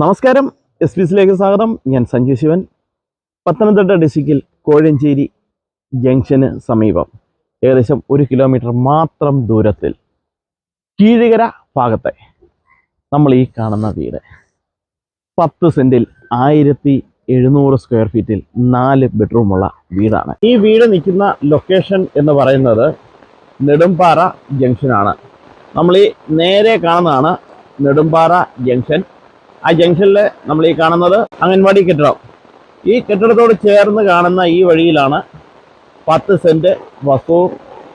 നമസ്കാരം. S P സിയിലേക്ക് സ്വാഗതം. ഞാൻ സഞ്ജു ശിവൻ. പത്തനംതിട്ട ഡിസ്ട്രിക്റ്റിൽ കോഴഞ്ചേരി ജംഗ്ഷന് സമീപം. ഏകദേശം ഒരു കിലോമീറ്റർ മാത്രം ദൂരത്തിൽ കീഴുകര ഭാഗത്തെ നമ്മൾ ഈ കാണുന്ന വീട്. പത്ത് സെന്റിൽ ആയിരത്തി എഴുന്നൂറ് സ്ക്വയർ ഫീറ്റിൽ നാല് ബെഡ്റൂമുള്ള വീടാണ്. ഈ വീട് നിൽക്കുന്ന ലൊക്കേഷൻ എന്ന് പറയുന്നത് നെടുമ്പാറ ജംഗ്ഷനാണ്. നമ്മൾ ഈ നേരെ കാണുന്നതാണ് നെടുമ്പാറ ജംഗ്ഷൻ. ആ ജംഗ്ഷനിൽ നമ്മൾ ഈ കാണുന്നത് അംഗൻവാടി കെട്ടിടം. ഈ കെട്ടിടത്തോട് ചേർന്ന് കാണുന്ന ഈ വഴിയിലാണ് പത്ത് സെന്റ് വസ്തു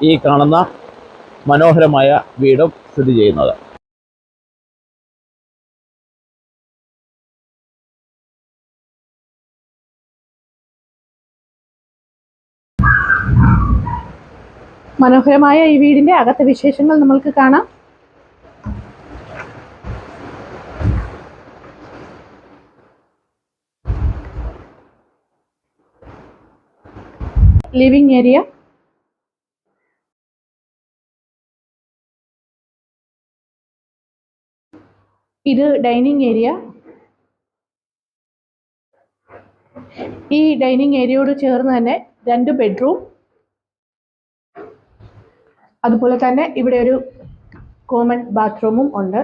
ഈ കാണുന്ന മനോഹരമായ വീടും സ്ഥിതി ചെയ്യുന്നത്. മനോഹരമായ ഈ വീടിന്റെ അകത്തെ വിശേഷങ്ങൾ നമ്മൾക്ക് കാണാം. Living area. ഇത് ഡൈനിങ് ഏരിയ. ഈ ഡൈനിങ് ഏരിയയോട് ചേർന്ന് തന്നെ രണ്ട് ബെഡ്റൂം. അതുപോലെ തന്നെ ഇവിടെ ഒരു കോമൺ ബാത്റൂമും ഉണ്ട്.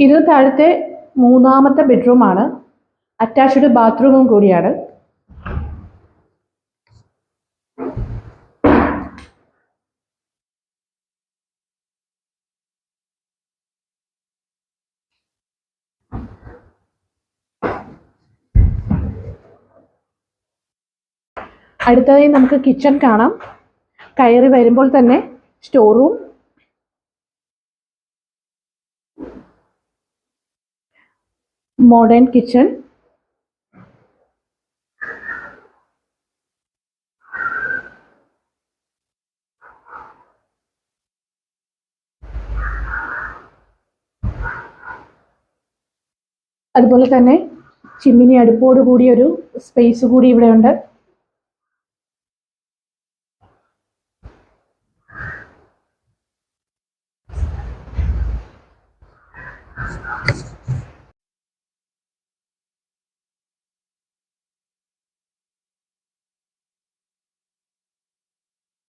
ഇത് താഴത്തെ മൂന്നാമത്തെ ബെഡ്റൂമാണ്. അറ്റാച്ച്ഡ് ബാത്റൂമും കൂടിയാണ്. അടുത്തതായി നമുക്ക് കിച്ചൺ കാണാം. കയറി വരുമ്പോൾ തന്നെ സ്റ്റോർ റൂം മോഡേൺ കിച്ചൺ അതുപോലെ തന്നെ ചിമ്മിനി അടുപ്പോട് കൂടി ഒരു സ്പേസ് കൂടി ഇവിടെ ഉണ്ട്.